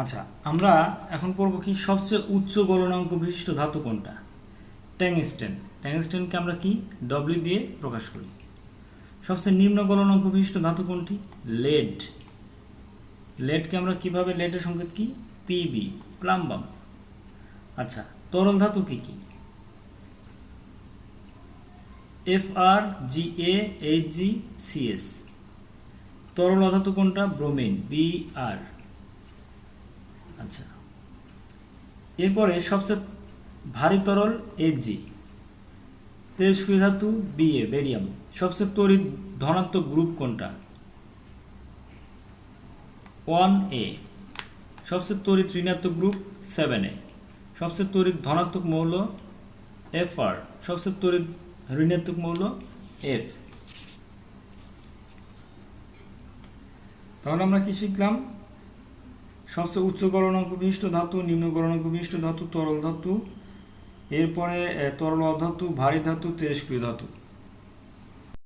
আচ্ছা আমরা এখন পড়ব কি সবচেয়ে উচ্চ গলনাঙ্ক বিশিষ্ট ধাতু কোনটা? ট্যাংস্টেন ট্যাংস্টেনকে আমরা কি? ডব্লিউ দিয়ে প্রকাশ করি। সবচেয়ে নিম্ন গলনাঙ্ক বিশিষ্ট ধাতু কোনটি? লেড লেডকে আমরা কীভাবে লেডের সংকেত কি? পিবি প্লাম্বাম আচ্ছা তরল ধাতু কি কি? F R G A H G C S তরল অধাতু কোনটা? ব্রোমিন বি আর আচ্ছা এরপরে সবচেয়ে ভারী তরল এইচ জি তেজস্ক্রিয় ধাতু বি এ বেরিয়াম সবচেয়ে তড়িৎ ধনাত্মক গ্রুপ কোনটা? ওয়ান এ সবচেয়ে তড়িৎ ঋণাত্মক গ্রুপ সেভেন এ সবচেয়ে তড়িৎ ধনাত্মক মৌল এফ আর সবচেয়ে তড়িৎ ঋণাত্মক মৌল এফ তাহলে আমরা কি শিখলাম? সবচেয়ে উচ্চ গলনাঙ্ক বিশিষ্ট ধাতু, নিম্ন গলনাঙ্ক বিশিষ্ট ধাতু, তরল ধাতু, এরপরে তরল অধাতু ভারী ধাতু তেজস্ক্রিয় ধাতু।